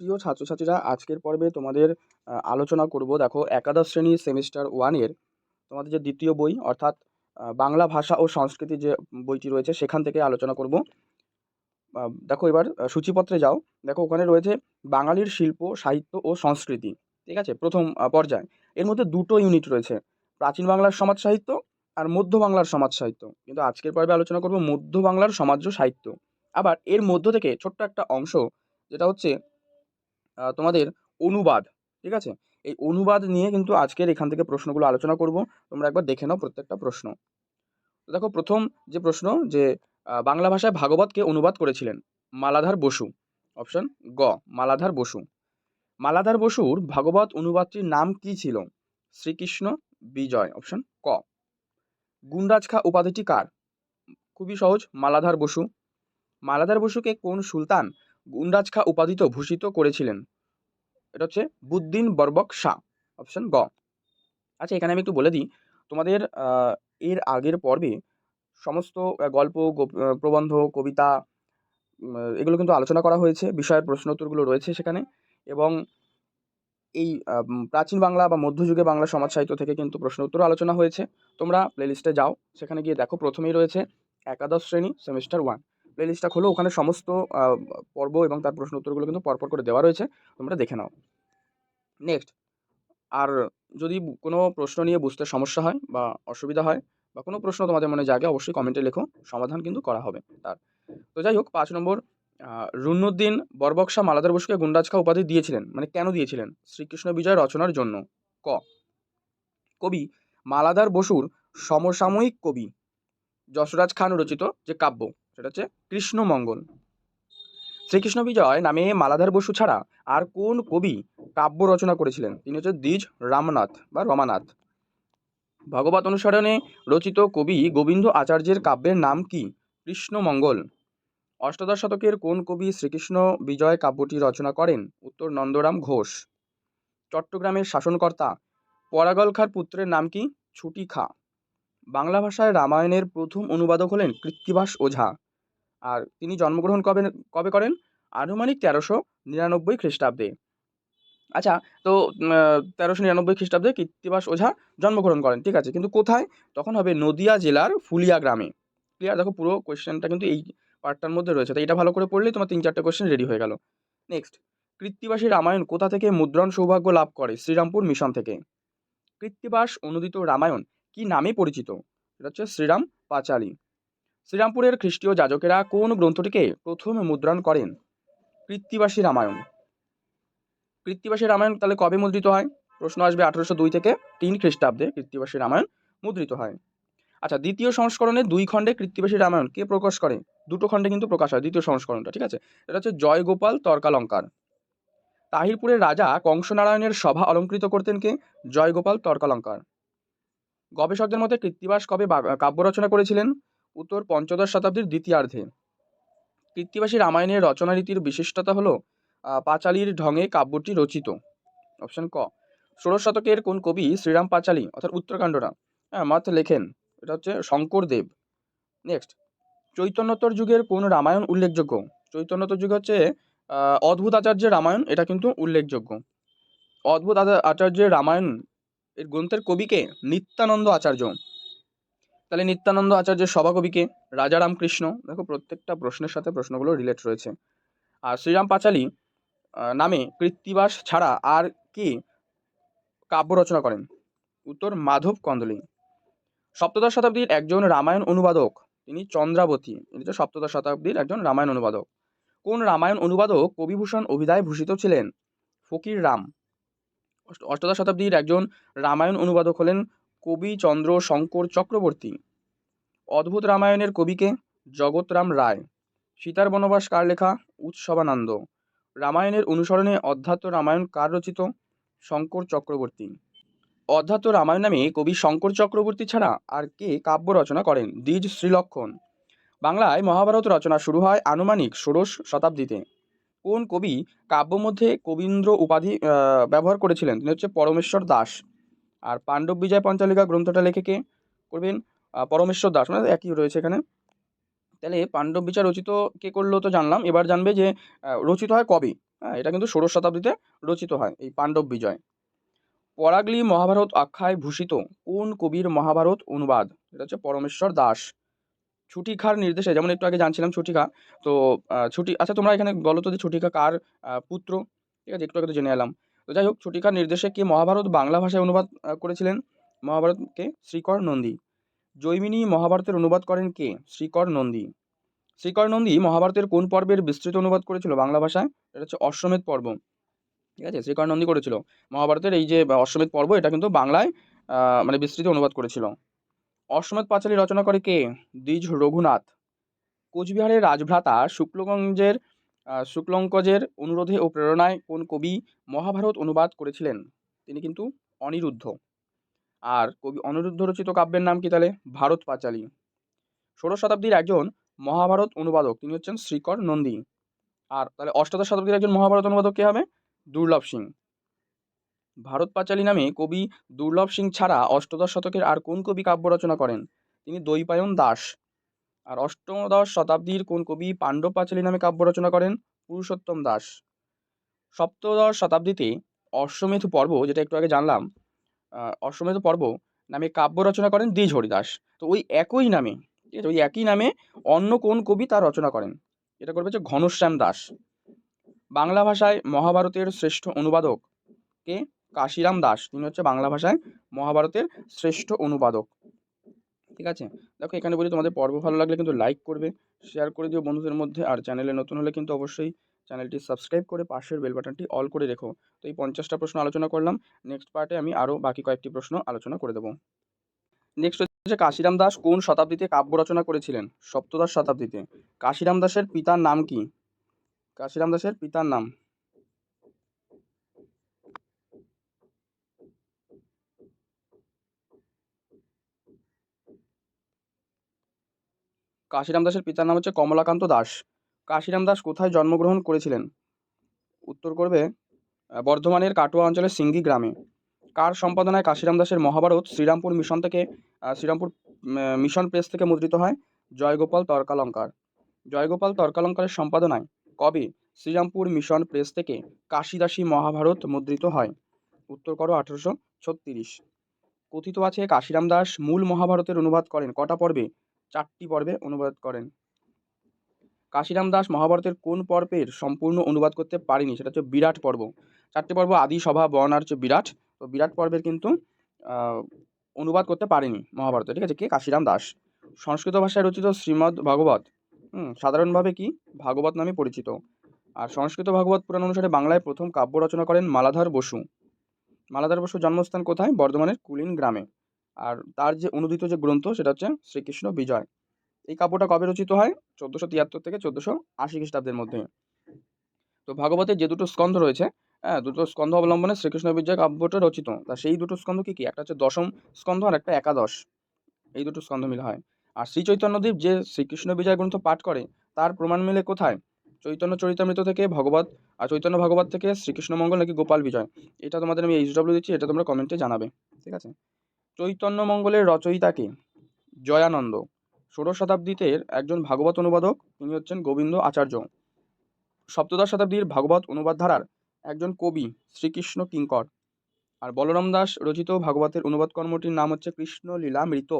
প্রিয় ছাত্রছাত্রীরা, আজকের পর্বে তোমাদের আলোচনা করব দেখো একাদশ শ্রেণি সেমিস্টার ওয়ানের তোমাদের যে দ্বিতীয় বই, অর্থাৎ বাংলা ভাষা ও সংস্কৃতি যে বইটি রয়েছে, সেখান থেকে আলোচনা করব। দেখো এবার সূচিপত্রে যাও। দেখো ওখানে রয়েছে বাঙালির শিল্প, সাহিত্য ও সংস্কৃতি। ঠিক আছে? প্রথম পর্যায়। এর মধ্যে দুটো ইউনিট রয়েছে। প্রাচীন বাংলার সমাজ সাহিত্য আর মধ্য বাংলার সমাজ সাহিত্য। কিন্তু আজকের পর্বে আলোচনা করব মধ্য বাংলার সমাজ সাহিত্য। আবার এর মধ্য থেকে ছোট্ট একটা অংশ, যেটা হচ্ছে তোমাদের অনুবাদ, ঠিক আছে? এই অনুবাদ নিয়ে কিন্তু আজকের এখান থেকে প্রশ্নগুলো আলোচনা করব। তোমরা একবার দেখে নাও প্রত্যেকটা প্রশ্ন। দেখো, প্রথম যে প্রশ্ন যে বাংলা ভাষায় ভাগবতকে অনুবাদ করেছিলেন মালাধার বসু। অপশন গ, মালাধার বসু। মালাধার বসুর ভাগবত অনুবাদটির নাম কি ছিল? শ্রীকৃষ্ণ বিজয়। অপশন ক। গুণরাজ খা উপাধিটি কার? খুবই সহজ, মালাধার বসু। মালাধার বসুকে কোন সুলতান গুণরাজ খা উপাধিতে ভূষিত করেছিলেন। এটা হচ্ছে বুদ্দিন বর্বক শাহ অপশন গ। আচ্ছা এখানে আমি একটু বলে দিই, তোমাদের এর আগের পর্বে সমস্ত গল্প প্রবন্ধ, কবিতা এগুলো কিন্তু আলোচনা করা হয়েছে, বিষয়ের প্রশ্ন উত্তরগুলো রয়েছে সেখানে, এবং এই প্রাচীন বাংলা বা মধ্যযুগে বাংলা সমাজ সাহিত্য থেকে কিন্তু প্রশ্ন উত্তর আলোচনা হয়েছে। তোমরা প্লেলিস্টে যাও, সেখানে গিয়ে দেখো, প্রথমেই রয়েছে একাদশ শ্রেণি সেমিস্টার ওয়ান প্লেলিস্টটা খোলো। ওখানে সমস্ত পর্ব এবং তার প্রশ্ন উত্তরগুলো কিন্তু পরপর করে দেওয়া রয়েছে। তোমরা দেখে নাও। নেক্সট আর যদি কোনো প্রশ্ন নিয়ে বুঝতে সমস্যা হয় বা অসুবিধা হয় বা কোনো প্রশ্ন তোমাদের মনে জাগে অবশ্যই কমেন্টে লেখো। সমাধান কিন্তু করা হবে তার। তো যাই হোক পাঁচ নম্বর আহ, রুন্নুদ্দিন বরবক্সা মালাদার বসুকে গুন্ডাজ খা উপাধি দিয়েছিলেন। মানে কেন দিয়েছিলেন? শ্রীকৃষ্ণ বিজয় রচনার জন্য। ক কবি মালাদার বসুর সমসাময়িক কবি যশরাজ খান রচিত যে কাব্য। সেটা হচ্ছে কৃষ্ণমঙ্গল। শ্রীকৃষ্ণ বিজয় নামে মালাধার বসু ছাড়া আর কোন কবি কাব্য রচনা করেছিলেন? তিনি হচ্ছে দ্বিজ রামনাথ বা রমানাথ। ভগবত অনুসরণে রচিত কবি গোবিন্দ আচার্যের কাব্যের নাম কি? কৃষ্ণমঙ্গল। অষ্টাদশ শতকের কোন কবি শ্রীকৃষ্ণ বিজয় কাব্যটি রচনা করেন? উত্তর নন্দরাম ঘোষ। চট্টগ্রামের শাসনকর্তা পরাগল খাঁর পুত্রের নাম কি? ছুটি খা বাংলা ভাষায় রামায়ণের প্রথম অনুবাদক হলেন কৃত্তিবাস ওঝা। আর তিনি জন্মগ্রহণ কবে কবে করেন? আনুমানিক তেরোশো নিরানব্বই খ্রিস্টাব্দে। আচ্ছা তো তেরোশো নিরানব্বই খ্রিস্টাব্দে কৃত্তিবাস ওঝা জন্মগ্রহণ করেন, ঠিক আছে? কিন্তু কোথায়? তখন হবে নদিয়া জেলার ফুলিয়া গ্রামে। ক্লিয়ার? দেখো পুরো কোয়েশ্চেনটা কিন্তু এই পার্টটার মধ্যে রয়েছে। তো এটা ভালো করে পড়লেই তোমার তিন, চারটে কোয়েশ্চেন রেডি হয়ে গেল। নেক্সট কৃত্তিবাসী রামায়ণ কোথা থেকে মুদ্রণ সৌভাগ্য লাভ করে? শ্রীরামপুর মিশন থেকে। কৃত্তিবাস অনুদিত রামায়ণ কি নামে পরিচিত? এটা হচ্ছে শ্রীরাম পাঁচালী। শ্রীরামপুরের খ্রিস্টীয় যাজকেরা কোন গ্রন্থটিকে প্রথম মুদ্রণ করেন? কৃত্তিবাসী রামায়ণ। কৃত্তিবাসী রামায়ণ তাহলে কবে মুদ্রিত হয়? প্রশ্ন আসবে আঠারোশো দুই থেকে তিন খ্রিস্টাব্দে কৃত্তিবাসী রামায়ণ মুদ্রিত হয়। আচ্ছা দ্বিতীয় সংস্করণে দুই খণ্ডে কৃত্তিবাসী রামায়ণ কে প্রকাশ করে? দুটো খণ্ডে কিন্তু প্রকাশ হয়, দ্বিতীয় সংস্করণটা, ঠিক আছে? এটা হচ্ছে জয়গোপাল তর্কালঙ্কার। তাহিরপুরের রাজা কংসনারায়ণের সভা অলঙ্কৃত করতেন কে? জয়গোপাল তর্কালঙ্কার। গবেষকদের মতে কৃত্তিবাস কবে কাব্য রচনা করেছিলেন? উত্তর পঞ্চদশ শতাব্দীর দ্বিতীয়ার্ধে। কৃত্তিবাসী রামায়ণের রচনারীতির বিশিষ্টতা হলো পাঁচালীর ঢঙে কাব্যটি রচিত। অপশন ক, ষোড়শ শতকের কোন কবি শ্রীরাম পাঁচালী, অর্থাৎ উত্তরকাণ্ডরা হ্যাঁ মত লেখেন। এটা হচ্ছে শঙ্করদেব। নেক্সট চৈতন্যোত্তর যুগের কোন রামায়ণ উল্লেখযোগ্য? চৈতন্যোত্তর যুগ হচ্ছে অদ্ভুত আচার্যের রামায়ণ, এটা কিন্তু উল্লেখযোগ্য। অদ্ভুত আচার্যের রামায়ণ, এর গ্রন্থের কবিকে নিত্যানন্দ আচার্য। তাহলে নিত্যানন্দ আচার্যের সভাকবিকে রাজা রামকৃষ্ণ দেখো, প্রত্যেকটা প্রশ্নের সাথে প্রশ্নগুলো রিলেট রয়েছে। আর শ্রীরাম পাঁচালী নামে কৃত্তিবাস ছাড়া আর কে কাব্য রচনা করেন? উত্তর, মাধব কন্দলি। সপ্তদশ শতাব্দীর একজন রামায়ণ অনুবাদক, তিনি চন্দ্রাবতী। ইনি হচ্ছে সপ্তদশ শতাব্দীর একজন রামায়ণ অনুবাদক। কোন রামায়ণ অনুবাদক কবিভূষণ অভিধায় ভূষিত ছিলেন? ফকির রাম। অষ্ট- অষ্টাদশ শতাব্দীর একজন রামায়ণ অনুবাদক হলেন কবি চন্দ্র শঙ্কর চক্রবর্তী। অদ্ভুত রামায়ণের কবিকে জগৎরাম রায়। সীতার বনবাস কার লেখা? উৎসবানন্দ। রামায়ণের অনুসরণে অধ্যাত্ম রামায়ণ কার রচিত? শঙ্কর চক্রবর্তী। অধ্যাত্ম রামায়ণ নামে কবি শঙ্কর চক্রবর্তী ছাড়া আর কে কাব্য রচনা করেন? দ্বিজ শ্রীলক্ষণ। বাংলায় মহাভারত রচনা শুরু হয় আনুমানিক ষোড়শ শতাব্দীতে। কোন কবি কাব্য মধ্যে কবীন্দ্র উপাধি ব্যবহার করেছিলেন? তিনি হচ্ছে পরমেশ্বর দাস। আর পাণ্ডব বিজয় পঞ্চালিকা গ্রন্থটা লেখে কে করবেন? পরমেশ্বর দাস মানে একই রয়েছে এখানে। তাহলে পাণ্ডব বিচার রচিত কে করল তো জানলাম। এবার জানবে যে রচিত হয় কবে? হ্যাঁ এটা কিন্তু ষোড়শ শতাব্দীতে রচিত হয় এই পাণ্ডব বিজয়। পরাগলি মহাভারত আখ্যায় ভূষিত কোন কবির মহাভারত অনুবাদ? এটা হচ্ছে পরমেশ্বর দাস। ছুটিখার নির্দেশে, যেমন একটু আগে জানছিলাম ছুটিকা তো ছুটি আচ্ছা তোমরা এখানে বলো তো যে ছুটিকা কার পুত্র? ঠিক আছে, একটু আগে তো জেনে এলাম। তো যাই হোক, ছুটিকার নির্দেশে কে মহাভারত বাংলা ভাষায় অনুবাদ করেছিলেন? মহাভারতকে শ্রীকর নন্দী। জৈমিনী মহাভারতের অনুবাদ করেন কে? শ্রীকর নন্দী। শ্রীকর নন্দী মহাভারতের কোন পর্বের বিস্তৃত অনুবাদ করেছিল বাংলা ভাষায়? এটা হচ্ছে অশ্বমেধ পর্ব। ঠিক আছে? শ্রীকর নন্দী করেছিল। মহাভারতের এই যে অশ্বমেধ পর্ব, এটা কিন্তু বাংলায় মানে বিস্তৃত অনুবাদ করেছিল। অশ্বমেধ পাঁচালী রচনা করে কে? দ্বিজ রঘুনাথ। কোচবিহারের রাজভ্রাতা শুক্লগঞ্জের শুক্লঙ্কজের অনুরোধে ও প্রেরণায় কোন কবি মহাভারত অনুবাদ করেছিলেন? তিনি কিন্তু অনিরুদ্ধ। আর কবি অনিরুদ্ধ রচিত কাব্যের নাম কি তাহলে? ভারত পাঁচালী। ষোড়শ শতাব্দীর একজন মহাভারত অনুবাদক, তিনি হচ্ছেন শ্রীকর নন্দী। আর তাহলে অষ্টাদশ শতাব্দীর একজন মহাভারত অনুবাদক কে হবে? দুর্লভ সিং। ভারত পাঁচালী নামে কবি দুর্লভ সিং ছাড়া অষ্টাদশ শতকের আর কোন কবি কাব্য রচনা করেন? তিনি দৈপায়ন দাস। আর অষ্টমদশ শতাব্দীর কোন কবি পাণ্ডব পাঁচালী নামে কাব্য রচনা করেন? পুরুষোত্তম দাস। সপ্তদশ শতাব্দীতে অশ্বমেধ পর্ব, যেটা একটু আগে জানলাম অশ্বমেধ পর্ব নামে কাব্য রচনা করেন দ্বিজ হরিদাস তো ওই একই নামে, ঠিক আছে? ওই একই নামে অন্য কোন কবি তার রচনা করেন? এটা করবে হচ্ছে ঘনশ্যাম দাস। বাংলা ভাষায় মহাভারতের শ্রেষ্ঠ অনুবাদক কে? কাশিরাম দাস। তিনি হচ্ছে বাংলা ভাষায় মহাভারতের শ্রেষ্ঠ অনুবাদক। ঠিক আছে? দেখো, এখানে বলি তোমাদের পর্ব ভালো লাগলে কিন্তু লাইক করবে শেয়ার করে দিও বন্ধুদের মধ্যে, আর চ্যানেলে নতুন হলে কিন্তু অবশ্যই চ্যানেলটি সাবস্ক্রাইব করে পাশের বেল বাটনটি অল করে রেখো। তো এই পঞ্চাশটা প্রশ্ন আলোচনা করলাম নেক্সট পার্টে আমি আরও বাকি কয়েকটি প্রশ্ন আলোচনা করে দেবো। নেক্সট হচ্ছে কাশিরাম দাস কোন শতাব্দীতে কাব্য রচনা করেছিলেন? সপ্তদশ শতাব্দীতে। কাশিরাম দাসের পিতার নাম কি? কাশিরাম দাসের পিতার নাম। কাশিরাম দাসের পিতার নাম হচ্ছে কমলাকান্ত দাস। কাশিরাম দাস কোথায় জন্মগ্রহণ করেছিলেন? উত্তর করবে বর্ধমানের কাটোয়া অঞ্চলের সিঙ্গি গ্রামে। কার সম্পাদনায় কাশিরাম দাসের মহাভারত শ্রীরামপুর মিশন থেকে শ্রীরামপুর মিশন প্রেস থেকে মুদ্রিত হয় জয়গোপাল তর্কালঙ্কার। জয়গোপাল তর্কালঙ্কারের সম্পাদনায় কবে শ্রীরামপুর মিশন প্রেস থেকে কাশিদাসী মহাভারত মুদ্রিত হয়? উত্তর করো আঠারোশো ছত্রিশ। কথিত আছে কাশিরাম দাস মূল মহাভারতের অনুবাদ করেন। কটা পর্বে? চারটি পর্বে অনুবাদ করেন। কাশিরাম দাস মহাভারতের কোন পর্বের সম্পূর্ণ অনুবাদ করতে পারেনি? সেটা হচ্ছে বিরাট পর্ব। চারটি পর্ব আদি সভা বন আর হচ্ছে বিরাট। তো বিরাট পর্বের কিন্তু অনুবাদ করতে পারেনি মহাভারতে। ঠিক আছে? কে? কাশিরাম দাস। সংস্কৃত ভাষায় রচিত শ্রীমদ্ ভাগবত। হুম, সাধারণভাবে কি? ভাগবত নামে পরিচিত। আর সংস্কৃত ভাগবত পুরাণ অনুসারে বাংলায় প্রথম কাব্য রচনা করেন মালাধর বসু। মালাধর বসুর জন্মস্থান কোথায়? বর্ধমানের কুলিন গ্রামে। আর তার যে অনুদিত যে গ্রন্থ, সেটা হচ্ছে শ্রীকৃষ্ণ বিজয়। এই কাব্যটা কবে রচিত হয়? চোদ্দোশো তিয়াত্তর থেকে চোদ্দোশো আশি খ্রিস্টাব্দের মধ্যে। তো ভাগবতের যে দুটো স্কন্ধ রয়েছে হ্যাঁ দুটো স্কন্ধ অবলম্বনে শ্রীকৃষ্ণ বিজয় কাব্যটা রচিত। তা সেই দুটো স্কন্ধ কি কি? একটা হচ্ছে দশম স্কন্ধ আর একটা একাদশ। এই দুটো স্কন্ধ মিলে হয়। আর শ্রী চৈতন্যদেব যে শ্রীকৃষ্ণ বিজয় গ্রন্থ পাঠ করে, তার প্রমাণ মিলে কোথায়? চৈতন্য চরিতামৃত থেকে ভগবত আর চৈতন্য ভগবত থেকে শ্রীকৃষ্ণ মঙ্গল নাকি গোপাল বিজয়? এটা তোমাদের আমি এইচ দিচ্ছি, এটা তোমরা কমেন্টে জানাবে। ঠিক আছে? চৈতন্য মঙ্গলের রচয়িতাকে জয়ানন্দ। ষোড়শ শতাব্দীতে একজন ভাগবত অনুবাদক, তিনি হচ্ছেন গোবিন্দ আচার্য। সপ্তদশ শতাব্দীর ভাগবত অনুবাদ ধারার একজন কবি শ্রীকৃষ্ণ কিঙ্কর। আর বলরাম দাস রচিত ভাগবতের অনুবাদ কর্মটির নাম হচ্ছে কৃষ্ণ লীলামৃত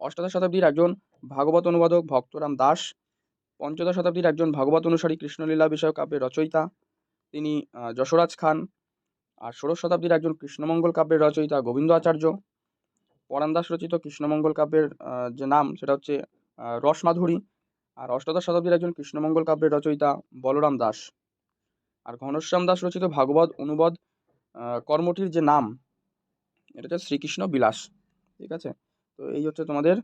অষ্টাদশ শতাব্দীর একজন ভাগবত অনুবাদক ভক্তরাম দাস। পঞ্চদশ শতাব্দীর একজন ভাগবত অনুসারী কৃষ্ণলীলা বিষয়ক কাব্যের রচয়িতা। তিনি যশোরাজ খান। আর ষোড়শ শতাব্দীর একজন কৃষ্ণমঙ্গল কাব্যের রচয়িতা গোবিন্দ আচার্য। পরাণ দাস রচিত কৃষ্ণমঙ্গল কাব্যের যে নাম, সেটা হচ্ছে রসমাধুরী আর অষ্টাদশ শতাব্দীর একজন কৃষ্ণমঙ্গল কাব্যের রচয়িতা বলরাম দাস। আর ঘনশ্যাম দাস রচিত ভাগবত অনুবাদ কর্মটির যে নাম, এটা হচ্ছে শ্রীকৃষ্ণ বিলাস। ঠিক আছে? তো এই হচ্ছে তোমাদের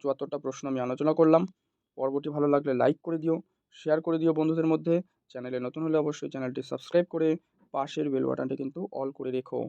চুয়াত্তরটা প্রশ্ন আমি আলোচনা করলাম। পর্বটি ভালো লাগলে লাইক করে দিও শেয়ার করে দিও বন্ধুদের মধ্যে। চ্যানেলে নতুন হলে অবশ্যই চ্যানেলটি সাবস্ক্রাইব করে পাশের বেল বাটনটি কিন্তু অল করে রেখো।